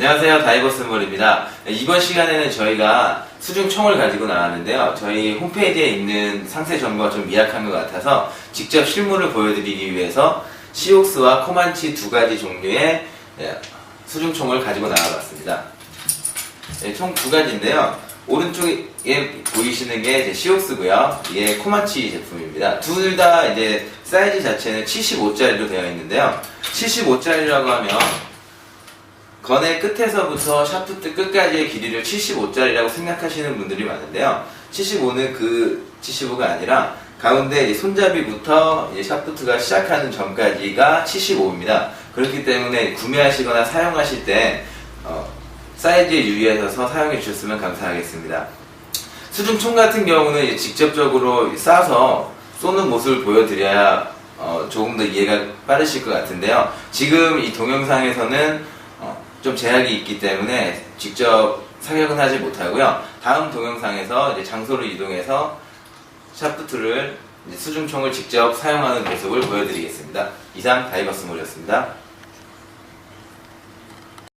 안녕하세요. 다이버스몰입니다. 이번 시간에는 저희가 수중총을 가지고 나왔는데요. 저희 홈페이지에 있는 상세 정보가 좀 미약한 것 같아서 직접 실물을 보여드리기 위해서 시옥스와 코만치 두 가지 종류의 예, 수중총을 가지고 나와봤습니다. 네, 총두 가지인데요. 오른쪽에 보이시는 게 시옥스고요. 이게 코만치 제품입니다. 둘 다 이제 사이즈 자체는 75짜리로 되어 있는데요. 75짜리라고 하면 건의 끝에서부터 샤프트 끝까지의 길이를 75짜리라고 생각하시는 분들이 많은데요. 75는 그 75가 아니라 가운데 손잡이부터 샤프트가 시작하는 점까지가 75입니다. 그렇기 때문에 구매하시거나 사용하실 때 어, 사이즈에 유의하셔서 사용해 주셨으면 감사하겠습니다. 수중총 같은 경우는 직접적으로 싸서 쏘는 모습을 보여드려야 어, 조금 더 이해가 빠르실 것 같은데요. 지금 이 동영상에서는 어, 좀 제약이 있기 때문에 직접 사격은 하지 못하고요. 다음 동영상에서 이제 장소를 이동해서 샤프트를 수중총을 직접 사용하는 모습을 보여드리겠습니다. 이상 다이버스몰이었습니다.